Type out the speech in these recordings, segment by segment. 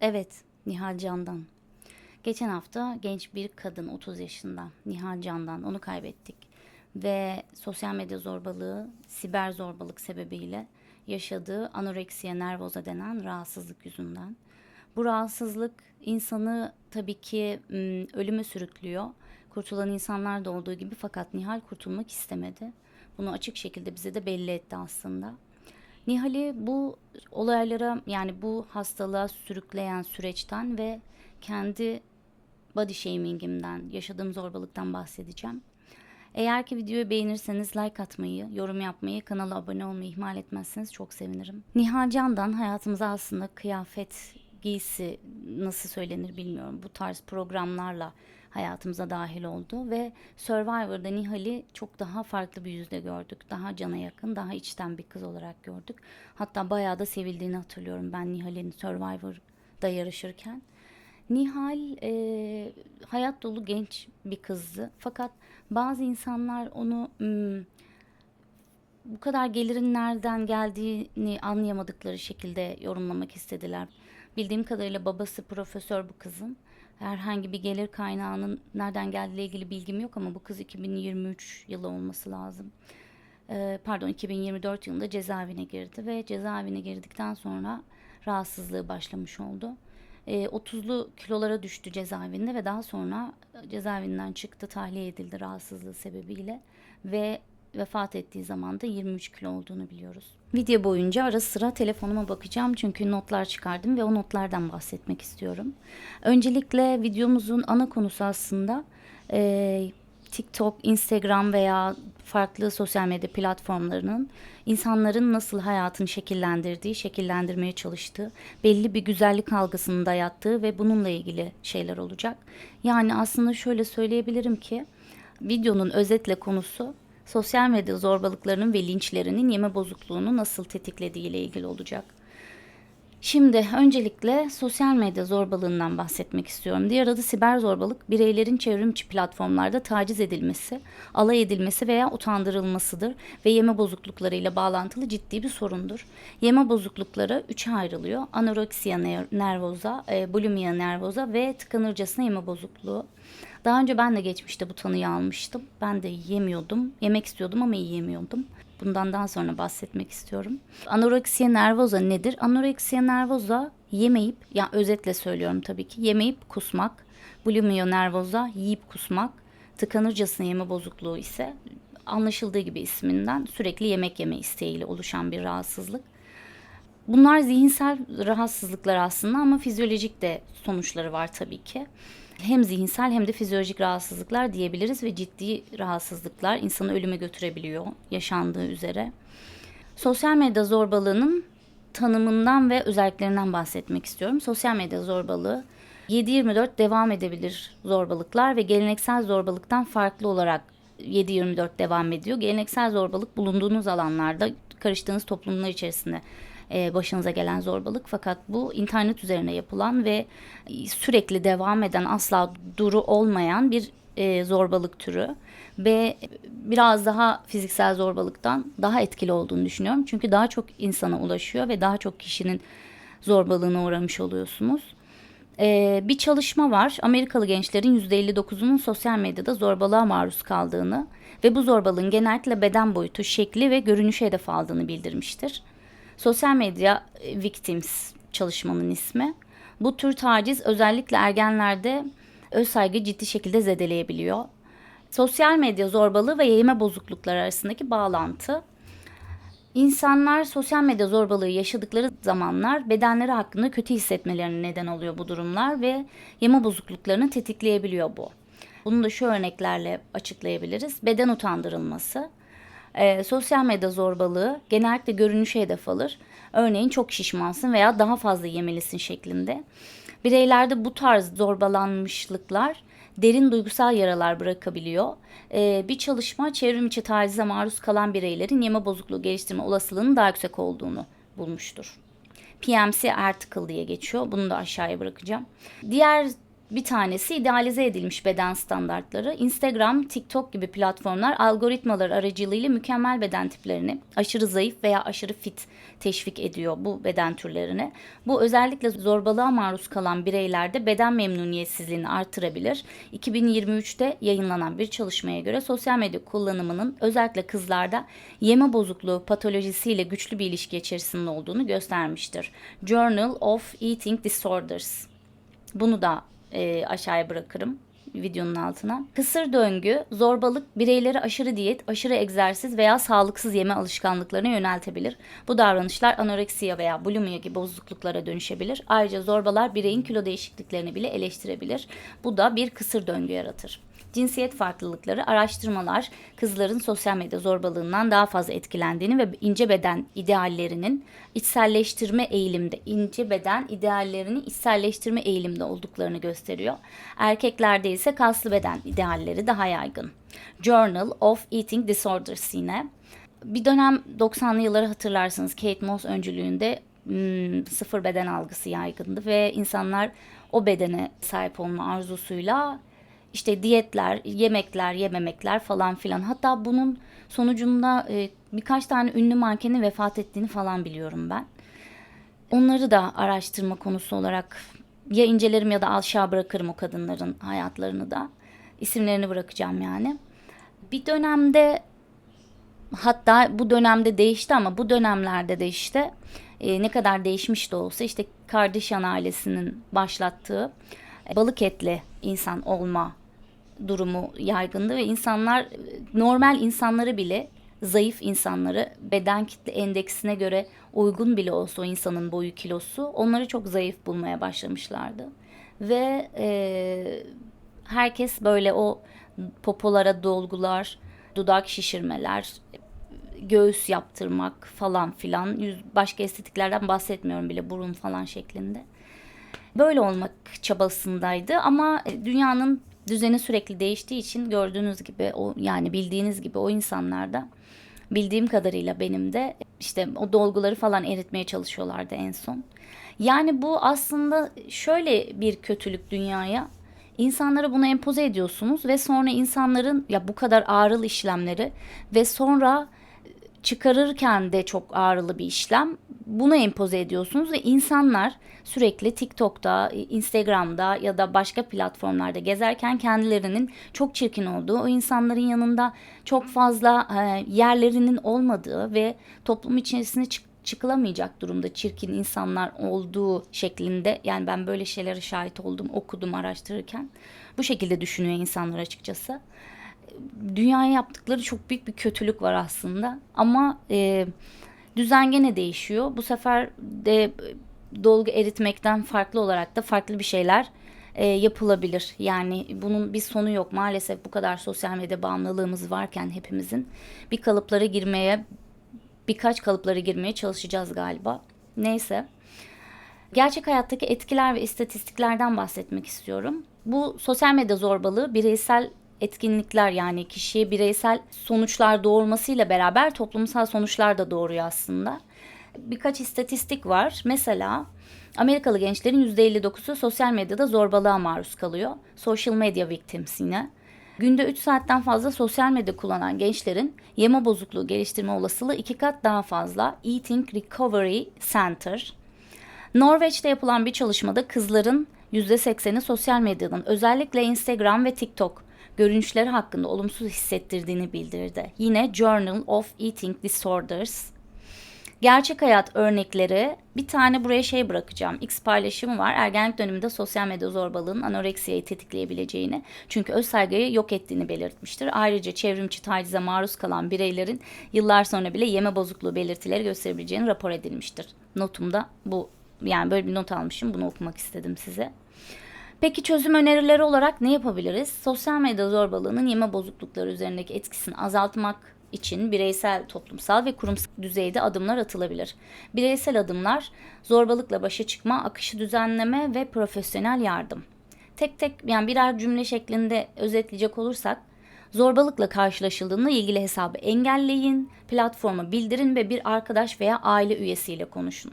Evet, Nihal Can'dan. Geçen hafta genç bir kadın 30 yaşında Nihal Can'dan onu kaybettik. Ve sosyal medya zorbalığı, siber zorbalık sebebiyle yaşadığı anoreksiya nervoza denen rahatsızlık yüzünden. Bu rahatsızlık insanı tabii ki ölüme sürüklüyor. Kurtulan insanlar da olduğu gibi fakat Nihal kurtulmak istemedi. Bunu açık şekilde bize de belli etti aslında. Nihal'i bu olaylara yani bu hastalığa sürükleyen süreçten ve kendi body shaming'imden, yaşadığım zorbalıktan bahsedeceğim. Eğer ki videoyu beğenirseniz like atmayı, yorum yapmayı, kanala abone olmayı ihmal etmezseniz çok sevinirim. Nihal Can'dan hayatımıza aslında kıyafet, giysi nasıl söylenir bilmiyorum. Bu tarz programlarla hayatımıza dahil oldu ve Survivor'da Nihal'i çok daha farklı bir yüzde gördük. Daha cana yakın, daha içten bir kız olarak gördük. Hatta bayağı da sevildiğini hatırlıyorum ben Nihal'in Survivor'da yarışırken. Nihal e, hayat dolu genç bir kızdı. Fakat bazı insanlar onu hmm, bu kadar gelirin nereden geldiğini anlayamadıkları şekilde yorumlamak istediler. Bildiğim kadarıyla babası profesör bu kızın. Herhangi bir gelir kaynağının nereden geldiğiyle ilgili bilgim yok ama bu kız 2023 yılı olması lazım. Ee, pardon 2024 yılında cezaevine girdi ve cezaevine girdikten sonra rahatsızlığı başlamış oldu. Ee, 30'lu kilolara düştü cezaevinde ve daha sonra cezaevinden çıktı, tahliye edildi rahatsızlığı sebebiyle ve vefat ettiği zaman da 23 kilo olduğunu biliyoruz. Video boyunca ara sıra telefonuma bakacağım çünkü notlar çıkardım ve o notlardan bahsetmek istiyorum. Öncelikle videomuzun ana konusu aslında e, TikTok, Instagram veya farklı sosyal medya platformlarının insanların nasıl hayatını şekillendirdiği, şekillendirmeye çalıştığı, belli bir güzellik algısını dayattığı ve bununla ilgili şeyler olacak. Yani aslında şöyle söyleyebilirim ki videonun özetle konusu sosyal medya zorbalıklarının ve linçlerinin yeme bozukluğunu nasıl tetiklediği ile ilgili olacak. Şimdi öncelikle sosyal medya zorbalığından bahsetmek istiyorum. Diğer adı siber zorbalık, bireylerin çevrimiçi platformlarda taciz edilmesi, alay edilmesi veya utandırılmasıdır ve yeme bozukluklarıyla bağlantılı ciddi bir sorundur. Yeme bozuklukları üçe ayrılıyor. Anoreksiya nervoza, e, bulimia nervoza ve tıkanırcasına yeme bozukluğu. Daha önce ben de geçmişte bu tanıyı almıştım. Ben de yemiyordum. Yemek istiyordum ama yiyemiyordum. Bundan daha sonra bahsetmek istiyorum. Anoreksiya nervoza nedir? Anoreksiya nervoza yemeyip, yani özetle söylüyorum tabii ki, yemeyip kusmak. Bulimia nervoza yiyip kusmak. Tıkanırcasına yeme bozukluğu ise anlaşıldığı gibi isminden sürekli yemek yeme isteğiyle oluşan bir rahatsızlık. Bunlar zihinsel rahatsızlıklar aslında ama fizyolojik de sonuçları var tabii ki hem zihinsel hem de fizyolojik rahatsızlıklar diyebiliriz ve ciddi rahatsızlıklar insanı ölüme götürebiliyor yaşandığı üzere. Sosyal medya zorbalığının tanımından ve özelliklerinden bahsetmek istiyorum. Sosyal medya zorbalığı 7-24 devam edebilir zorbalıklar ve geleneksel zorbalıktan farklı olarak 7-24 devam ediyor. Geleneksel zorbalık bulunduğunuz alanlarda karıştığınız toplumlar içerisinde e, başınıza gelen zorbalık. Fakat bu internet üzerine yapılan ve sürekli devam eden asla duru olmayan bir e, zorbalık türü ve biraz daha fiziksel zorbalıktan daha etkili olduğunu düşünüyorum. Çünkü daha çok insana ulaşıyor ve daha çok kişinin zorbalığına uğramış oluyorsunuz. Ee, bir çalışma var. Amerikalı gençlerin %59'unun sosyal medyada zorbalığa maruz kaldığını ve bu zorbalığın genellikle beden boyutu, şekli ve görünüşe hedef aldığını bildirmiştir. Sosyal medya e, victims çalışmanın ismi. Bu tür taciz özellikle ergenlerde öz saygı ciddi şekilde zedeleyebiliyor. Sosyal medya zorbalığı ve yayma bozuklukları arasındaki bağlantı. İnsanlar sosyal medya zorbalığı yaşadıkları zamanlar bedenleri hakkında kötü hissetmelerine neden oluyor bu durumlar ve yeme bozukluklarını tetikleyebiliyor bu. Bunu da şu örneklerle açıklayabiliriz. Beden utandırılması, e, sosyal medya zorbalığı genellikle görünüşe hedef alır. Örneğin çok şişmansın veya daha fazla yemelisin şeklinde. Bireylerde bu tarz zorbalanmışlıklar derin duygusal yaralar bırakabiliyor. Ee, bir çalışma çevrim içi tacize maruz kalan bireylerin yeme bozukluğu geliştirme olasılığının daha yüksek olduğunu bulmuştur. PMC article diye geçiyor. Bunu da aşağıya bırakacağım. Diğer bir tanesi idealize edilmiş beden standartları. Instagram, TikTok gibi platformlar algoritmalar aracılığıyla mükemmel beden tiplerini aşırı zayıf veya aşırı fit teşvik ediyor bu beden türlerini. Bu özellikle zorbalığa maruz kalan bireylerde beden memnuniyetsizliğini artırabilir. 2023'te yayınlanan bir çalışmaya göre sosyal medya kullanımının özellikle kızlarda yeme bozukluğu patolojisiyle güçlü bir ilişki içerisinde olduğunu göstermiştir. Journal of Eating Disorders. Bunu da e, aşağıya bırakırım videonun altına. Kısır döngü, zorbalık bireyleri aşırı diyet, aşırı egzersiz veya sağlıksız yeme alışkanlıklarına yöneltebilir. Bu davranışlar anoreksiya veya bulimia gibi bozukluklara dönüşebilir. Ayrıca zorbalar bireyin kilo değişikliklerini bile eleştirebilir. Bu da bir kısır döngü yaratır. Cinsiyet farklılıkları araştırmalar kızların sosyal medya zorbalığından daha fazla etkilendiğini ve ince beden ideallerinin içselleştirme eğilimde, ince beden ideallerini içselleştirme eğilimde olduklarını gösteriyor. Erkeklerde ise kaslı beden idealleri daha yaygın. Journal of Eating Disorders yine. Bir dönem 90'lı yılları hatırlarsınız Kate Moss öncülüğünde hmm, sıfır beden algısı yaygındı ve insanlar o bedene sahip olma arzusuyla işte diyetler, yemekler, yememekler falan filan. Hatta bunun sonucunda e, birkaç tane ünlü mankenin vefat ettiğini falan biliyorum ben. Onları da araştırma konusu olarak ya incelerim ya da aşağı bırakırım o kadınların hayatlarını da. İsimlerini bırakacağım yani. Bir dönemde hatta bu dönemde değişti ama bu dönemlerde de işte e, ne kadar değişmiş de olsa işte Kardashian ailesinin başlattığı balık etli insan olma durumu yaygındı ve insanlar normal insanları bile zayıf insanları beden kitle endeksine göre uygun bile olsa o insanın boyu kilosu onları çok zayıf bulmaya başlamışlardı. Ve e, herkes böyle o popolara dolgular, dudak şişirmeler, göğüs yaptırmak falan filan yüz, başka estetiklerden bahsetmiyorum bile burun falan şeklinde. Böyle olmak çabasındaydı ama dünyanın düzeni sürekli değiştiği için gördüğünüz gibi o yani bildiğiniz gibi o insanlarda bildiğim kadarıyla benim de işte o dolguları falan eritmeye çalışıyorlardı en son. Yani bu aslında şöyle bir kötülük dünyaya. İnsanlara bunu empoze ediyorsunuz ve sonra insanların ya bu kadar ağrılı işlemleri ve sonra çıkarırken de çok ağrılı bir işlem. Bunu empoze ediyorsunuz ve insanlar sürekli TikTok'ta, Instagram'da ya da başka platformlarda gezerken kendilerinin çok çirkin olduğu, o insanların yanında çok fazla e, yerlerinin olmadığı ve toplum içerisine çık çıkılamayacak durumda çirkin insanlar olduğu şeklinde yani ben böyle şeylere şahit oldum, okudum, araştırırken bu şekilde düşünüyor insanlar açıkçası dünyaya yaptıkları çok büyük bir kötülük var aslında. Ama e, düzen gene değişiyor. Bu sefer de dolgu eritmekten farklı olarak da farklı bir şeyler e, yapılabilir. Yani bunun bir sonu yok. Maalesef bu kadar sosyal medya bağımlılığımız varken hepimizin bir kalıplara girmeye birkaç kalıplara girmeye çalışacağız galiba. Neyse. Gerçek hayattaki etkiler ve istatistiklerden bahsetmek istiyorum. Bu sosyal medya zorbalığı bireysel etkinlikler yani kişiye bireysel sonuçlar doğurmasıyla beraber toplumsal sonuçlar da doğuruyor aslında. Birkaç istatistik var. Mesela Amerikalı gençlerin %59'u sosyal medyada zorbalığa maruz kalıyor. Social media victims yine. Günde 3 saatten fazla sosyal medya kullanan gençlerin yeme bozukluğu geliştirme olasılığı iki kat daha fazla. Eating Recovery Center. Norveç'te yapılan bir çalışmada kızların %80'i sosyal medyanın özellikle Instagram ve TikTok görünüşleri hakkında olumsuz hissettirdiğini bildirdi. Yine Journal of Eating Disorders Gerçek hayat örnekleri bir tane buraya şey bırakacağım. X paylaşımı var. Ergenlik döneminde sosyal medya zorbalığının anoreksiyayı tetikleyebileceğini çünkü öz saygıyı yok ettiğini belirtmiştir. Ayrıca çevrimçi tacize maruz kalan bireylerin yıllar sonra bile yeme bozukluğu belirtileri gösterebileceğini rapor edilmiştir. Notumda bu yani böyle bir not almışım. Bunu okumak istedim size. Peki çözüm önerileri olarak ne yapabiliriz? Sosyal medya zorbalığının yeme bozuklukları üzerindeki etkisini azaltmak için bireysel, toplumsal ve kurumsal düzeyde adımlar atılabilir. Bireysel adımlar zorbalıkla başa çıkma, akışı düzenleme ve profesyonel yardım. Tek tek yani birer cümle şeklinde özetleyecek olursak Zorbalıkla karşılaşıldığında ilgili hesabı engelleyin, platforma bildirin ve bir arkadaş veya aile üyesiyle konuşun.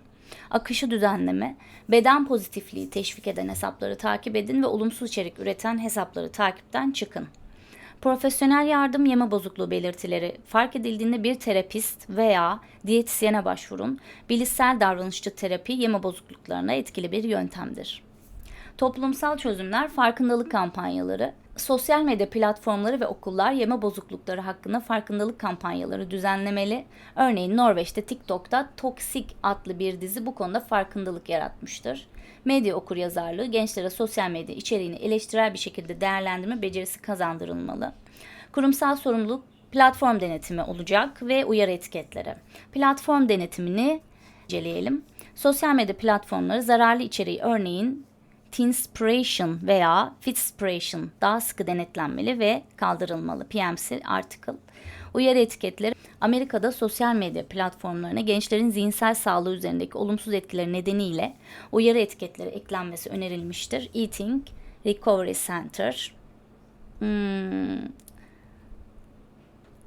Akışı düzenleme, beden pozitifliği teşvik eden hesapları takip edin ve olumsuz içerik üreten hesapları takipten çıkın. Profesyonel yardım yeme bozukluğu belirtileri fark edildiğinde bir terapist veya diyetisyene başvurun. Bilişsel davranışçı terapi yeme bozukluklarına etkili bir yöntemdir. Toplumsal çözümler, farkındalık kampanyaları, sosyal medya platformları ve okullar yeme bozuklukları hakkında farkındalık kampanyaları düzenlemeli. Örneğin Norveç'te TikTok'ta Toxic adlı bir dizi bu konuda farkındalık yaratmıştır. Medya okuryazarlığı gençlere sosyal medya içeriğini eleştirel bir şekilde değerlendirme becerisi kazandırılmalı. Kurumsal sorumluluk platform denetimi olacak ve uyarı etiketleri. Platform denetimini inceleyelim. Sosyal medya platformları zararlı içeriği örneğin Teenspiration veya Fitspiration daha sıkı denetlenmeli ve kaldırılmalı. PMC article. Uyarı etiketleri Amerika'da sosyal medya platformlarına gençlerin zihinsel sağlığı üzerindeki olumsuz etkileri nedeniyle uyarı etiketleri eklenmesi önerilmiştir. Eating Recovery Center. Hmm.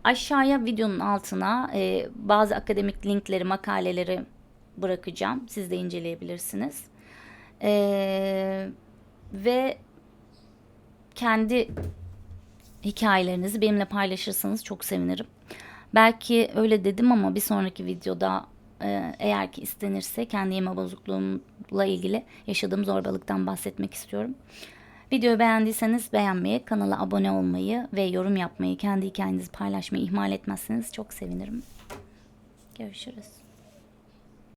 Aşağıya videonun altına e, bazı akademik linkleri, makaleleri bırakacağım. Siz de inceleyebilirsiniz. Ee, ve kendi hikayelerinizi benimle paylaşırsanız çok sevinirim. Belki öyle dedim ama bir sonraki videoda e, eğer ki istenirse kendi yeme bozukluğumla ilgili yaşadığım zorbalıktan bahsetmek istiyorum. Videoyu beğendiyseniz beğenmeyi, kanala abone olmayı ve yorum yapmayı, kendi hikayenizi paylaşmayı ihmal etmezseniz çok sevinirim. Görüşürüz.